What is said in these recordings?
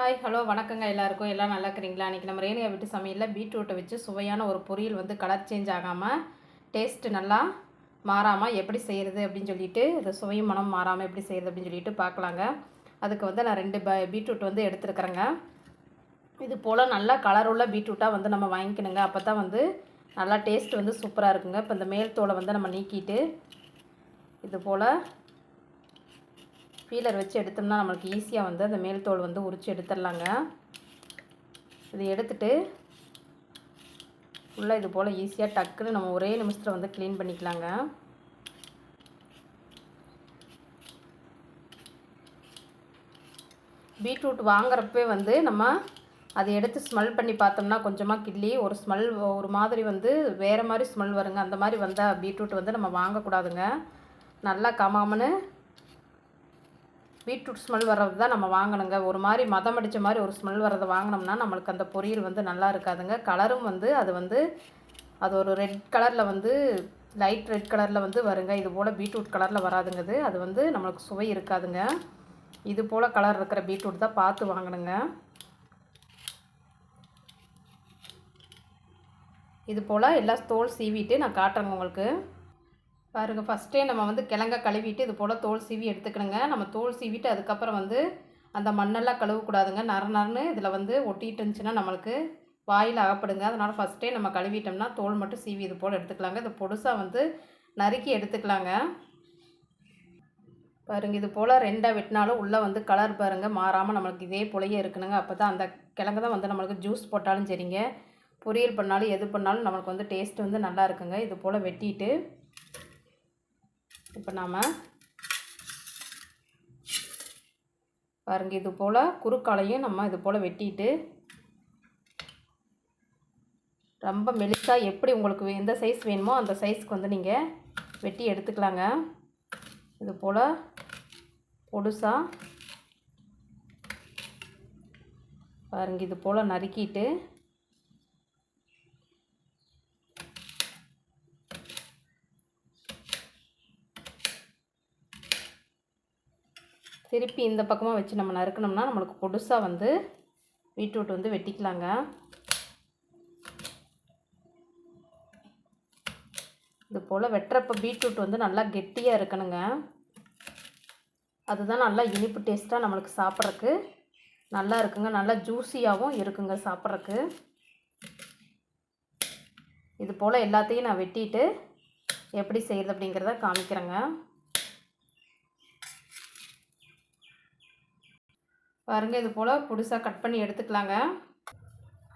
Hi hello வணக்கங்க எல்லாருக்கும். எல்லாம் நல்லா இருக்கிறீங்களா? இன்றைக்கி நம்ம ரேணியா வீட்டு சமையலில் பீட்ரூட்டை வச்சு சுவையான ஒரு பொரியல் வந்து கலர் சேஞ்ச் ஆகாமல் டேஸ்ட்டு நல்லா மாறாமல் எப்படி செய்கிறது அப்படின்னு சொல்லிட்டு இந்த சுவையும் மனம் மாறாமல் எப்படி செய்கிறது அப்படின்னு சொல்லிட்டு பார்க்கலாங்க. அதுக்கு வந்து நான் ரெண்டு ப பீட்ரூட் வந்து எடுத்துருக்குறேங்க. இது போல் நல்லா கலருள்ள பீட்ரூட்டாக வந்து நம்ம வாங்கிக்கணுங்க. அப்போ தான் வந்து நல்லா டேஸ்ட் வந்து சூப்பராக இருக்குங்க. இப்போ இந்த மேல் தோலை வந்து நம்ம நீக்கிட்டு இது போல் பீலர் வச்சு எடுத்தோம்னா நம்மளுக்கு ஈஸியாக வந்து அந்த மேல் தோல் வந்து உரித்து எடுத்துடலாங்க. இது எடுத்துட்டு உள்ளே இது போல் ஈஸியாக டக்குன்னு நம்ம ஒரே நிமிஷத்தில் வந்து க்ளீன் பண்ணிக்கலாங்க. பீட்ரூட் வாங்குறப்பே வந்து நம்ம அதை எடுத்து ஸ்மெல் பண்ணி பார்த்தோம்னா கொஞ்சமாக கிள்ளி ஒரு ஸ்மெல் ஒரு மாதிரி வந்து வேறு மாதிரி ஸ்மெல் வருங்க. அந்த மாதிரி வந்தால் பீட்ரூட் வந்து நம்ம வாங்கக்கூடாதுங்க. நல்லா கமாமன்னு பீட்ரூட் ஸ்மெல் வர்றது தான் நம்ம வாங்கணுங்க. ஒரு மாதிரி மதம் அடித்த மாதிரி ஒரு ஸ்மெல் வர்றதை வாங்கினோம்னா நம்மளுக்கு அந்த பொரியல் வந்து நல்லா இருக்காதுங்க. கலரும் வந்து அது வந்து அது ஒரு ரெட் கலரில் வந்து லைட் ரெட் கலரில் வந்து வருங்க. இது போல் பீட்ரூட் கலரில் வராதுங்க அது அது வந்து நம்மளுக்கு சுவை இருக்காதுங்க. இது போல் கலர் இருக்கிற பீட்ரூட் தான் பார்த்து வாங்கணுங்க. இது போல் எல்லா தோல் சீவிட்டு நான் காட்டுறேங்க உங்களுக்கு. பாருங்கள் ஃபஸ்ட்டே நம்ம வந்து கிழங்க கழுவிட்டு இது போல் தோல் சீவி எடுத்துக்கணுங்க. நம்ம தோல் சீவிட்டு அதுக்கப்புறம் வந்து அந்த மண்ணெல்லாம் கழுவக்கூடாதுங்க. நர நரன்னு இதில் வந்து ஒட்டிகிட்டு இருந்துச்சுன்னா நம்மளுக்கு வாயில் அகப்படுங்க அதனால் ஃபஸ்ட்டே நம்ம கழுவிட்டோம்னா தோல் மட்டும் சீவி இது போல் எடுத்துக்கலாங்க. இது பொடுசாக வந்து நறுக்கி எடுத்துக்கலாங்க. பாருங்க இது போல் ரெண்டாக வெட்டினாலும் உள்ளே வந்து கலர் பாருங்கள் மாறாமல் நம்மளுக்கு இதே போலயே இருக்கணுங்க. அப்போ தான் அந்த கிழங்கு தான் வந்து நம்மளுக்கு ஜூஸ் போட்டாலும் சரிங்க. பொரியல் பண்ணாலும் எது பண்ணாலும் நம்மளுக்கு வந்து டேஸ்ட் வந்து நல்லா இருக்குங்க. இது போல் வெட்டிட்டு இப்போ நாம் பாருங்க இது போல் குறுக்காலையும் நம்ம இது போல் வெட்டிட்டு ரொம்ப மெலிசாக எப்படி உங்களுக்கு எந்த சைஸ் வேணுமோ அந்த சைஸ்க்கு வந்து நீங்கள் வெட்டி எடுத்துக்கலாங்க. இது போல் பொடுசாக பாருங்க இது போல் நறுக்கிட்டு திருப்பி இந்த பக்கமாக வச்சு நம்ம நறுக்கணும்னா நம்மளுக்கு பொடுசாக வந்து பீட்ரூட் வந்து வெட்டிக்கலாங்க. இது போல் வெட்டுறப்ப பீட்ரூட் வந்து நல்லா கெட்டியாக இருக்கணுங்க. அதுதான் நல்லா இனிப்பு டேஸ்ட்டாக நம்மளுக்கு சாப்பிட்றக்கு நல்லா இருக்குங்க. நல்லா ஜூஸியாகவும் இருக்குங்க சாப்பிட்றக்கு இது போல் எல்லாத்தையும் நான் வெட்டிட்டு எப்படி செய்கிறது அப்படிங்கிறத காமிக்கிறேங்க. பாருங்கள் இது போல் புதுசாக கட் பண்ணி எடுத்துக்கலாங்க.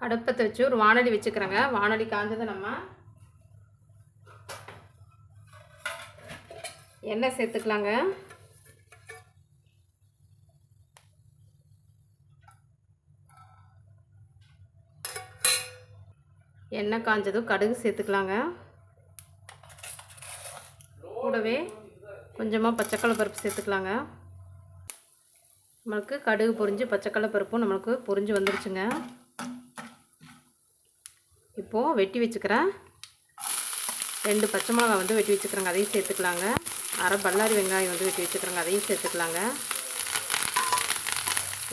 அடுப்பத்தை வச்சு ஒரு வானொலி வச்சுக்கிறேங்க. வானொலி காஞ்சதை நம்ம எண்ணெய் சேர்த்துக்கலாங்க. எண்ணெய் காஞ்சதும் கடுகு சேர்த்துக்கலாங்க. கூடவே கொஞ்சமாக பச்சைக்கடலை பருப்பு சேர்த்துக்கலாங்க. நம்மளுக்கு கடுகு பொரிஞ்சு பச்சைக்கடலை பருப்பும் நம்மளுக்கு பொரிஞ்சு வந்துருச்சுங்க. இப்போது வெட்டி வச்சுக்கிறேன் ரெண்டு பச்சை மிளகாய் வந்து வெட்டி வச்சுக்கிறேங்க. அதையும் சேர்த்துக்கலாங்க. அரை பல்லாரி வெங்காயம் வந்து வெட்டி வச்சுக்கிறேங்க. அதையும் சேர்த்துக்கலாங்க.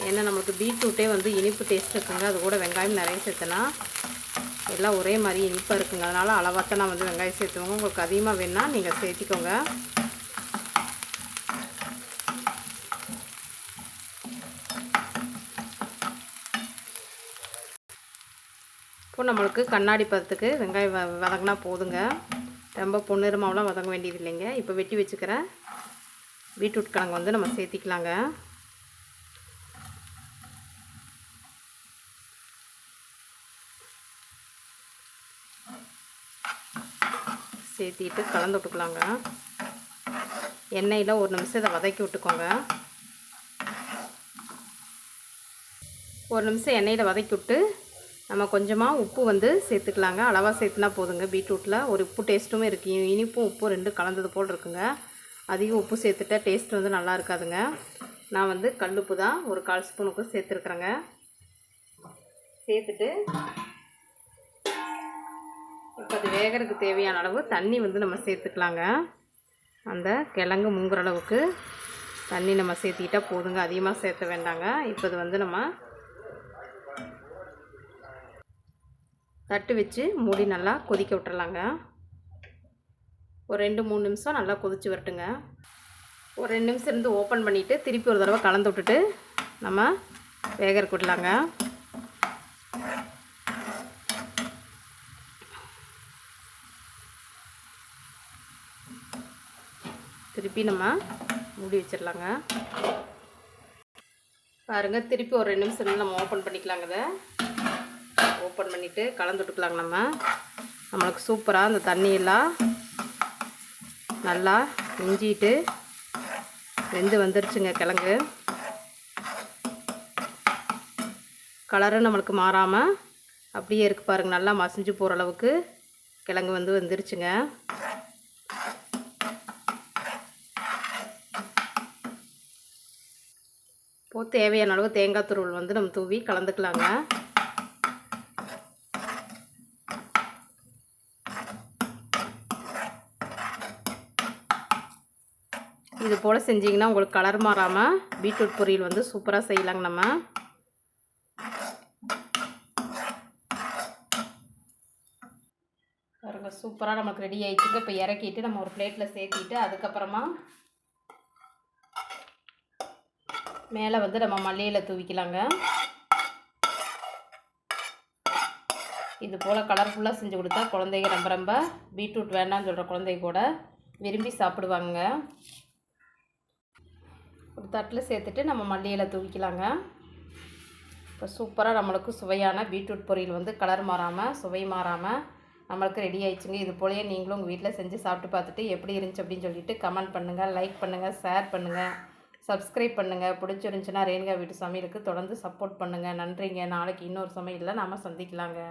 ஏன்னா நம்மளுக்கு பீட்ரூட்டே வந்து இனிப்பு டேஸ்ட் இருக்குங்க. அது கூட வெங்காயம் நிறைய சேர்த்தனா எல்லாம் ஒரே மாதிரி இனிப்பாக இருக்குங்க. அதனால் அளவாக நான் வந்து வெங்காயம் சேர்த்துவோங்க. உங்களுக்கு அதிகமாக வேணால் நீங்கள் சேர்த்திக்கோங்க. இப்போ நம்மளுக்கு கண்ணாடி பதத்துக்கு வெங்காயம் வ வதங்கினா போதுங்க. ரொம்ப பொன்னிறமாவெலாம் வதங்க வேண்டியது இல்லைங்க இப்போ வெட்டி வச்சுக்கிற பீட்ரூட் கிழங்கு வந்து நம்ம சேர்த்திக்கலாங்க. சேர்த்திட்டு கலந்து விட்டுக்கலாங்க. எண்ணெயில் ஒரு நிமிஷம் இதை வதக்கி விட்டுக்கோங்க. ஒரு நிமிஷம் எண்ணெயில் வதக்கி விட்டு நம்ம கொஞ்சமாக உப்பு வந்து சேர்த்துக்கலாங்க. அளவாக சேர்த்துனா போதுங்க. பீட்ரூட்டில் ஒரு உப்பு டேஸ்ட்டும் இருக்குது இனிப்பும் உப்பு ரெண்டும் கலந்தது போல் இருக்குங்க. அதிகம் உப்பு சேர்த்துட்டா டேஸ்ட் வந்து நல்லா இருக்காதுங்க. நான் வந்து கல்லுப்பு தான் ஒரு கால் ஸ்பூனுக்கு சேர்த்துருக்குறேங்க. சேர்த்துட்டு இப்போ அது வேகிறதுக்கு தேவையான அளவு தண்ணி வந்து நம்ம சேர்த்துக்கலாங்க. அந்த கிழங்கு முங்குற அளவுக்கு தண்ணி நம்ம சேர்த்திக்கிட்டால் போதுங்க. அதிகமாக சேர்த்த வேண்டாங்க. இப்போ இது வந்து நம்ம தட்டு வச்சு மூடி நல்லா கொதிக்க விட்டுறலாங்க. ஒரு ரெண்டு மூணு நிமிஷம் நல்லா கொதிச்சு வரட்டுங்க. ஒரு ரெண்டு நிமிஷம் இருந்து ஓப்பன் பண்ணிவிட்டு திருப்பி ஒரு தடவை கலந்து விட்டுட்டு நம்ம வேகர் விடலாங்க. திருப்பி நம்ம மூடி வச்சிடலாங்க. பாருங்கள் திருப்பி ஒரு ரெண்டு நிமிஷம் இருந்து நம்ம ஓப்பன் பண்ணிக்கலாங்க இதை. ஓப்பன் பண்ணிவிட்டு கலந்து விட்டுக்கலாங்க நம்ம. நம்மளுக்கு சூப்பராக அந்த தண்ணியெல்லாம் நல்லா இஞ்சிட்டு வெந்து வந்துருச்சுங்க கிழங்கு. கலரும் நம்மளுக்கு மாறாமல் அப்படியே இருக்கு பாருங்கள் நல்லா மசிஞ்சு போகிற அளவுக்கு கிழங்கு வந்து வந்துருச்சுங்க. இப்போது தேவையான அளவு தேங்காய் துருவல் வந்து நம்ம தூவி கலந்துக்கலாங்க. இது போல் செஞ்சிங்கன்னா உங்களுக்கு கலர் மாறாமல் பீட்ரூட் பொரியல் வந்து சூப்பராக செய்யலாங்க நம்ம. பாருங்க சூப்பராக நமக்கு ரெடி ஆகிடுச்சுங்க இப்போ இறக்கிட்டு நம்ம ஒரு பிளேட்டில் சேர்த்திட்டு அதுக்கப்புறமா மேலே வந்து நம்ம மல்லியில் தூவிக்கலாங்க. இது போல் கலர்ஃபுல்லாக செஞ்சு கொடுத்தா குழந்தைங்க ரொம்ப ரொம்ப பீட்ரூட் வேண்டாம்னு சொல்கிற குழந்தைங்க கூட விரும்பி சாப்பிடுவாங்க ஒரு தட்டில் சேர்த்துட்டு நம்ம மல்லியில் தூக்கிக்கலாங்க இப்போ சூப்பராக நம்மளுக்கு சுவையான பீட்ரூட் பொரியல் வந்து கலர் மாறாமல் சுவை மாறாமல் நம்மளுக்கு ரெடி ஆயிடுச்சுங்க. இது போலயே நீங்களும் உங்கள் வீட்டில் செஞ்சு சாப்பிட்டு பார்த்துட்டு எப்படி இருந்துச்சு அப்படின்னு சொல்லிட்டு கமெண்ட் பண்ணுங்கள் லைக் பண்ணுங்கள் ஷேர் பண்ணுங்கள் சப்ஸ்கிரைப் பண்ணுங்கள் பிடிச்சிருந்துச்சுன்னா ரேணுகா வீட்டு சமையலுக்கு தொடர்ந்து சப்போர்ட் பண்ணுங்கள் நன்றிங்க. நாளைக்கு இன்னொரு சமையலில் நாம் சந்திக்கலாங்க.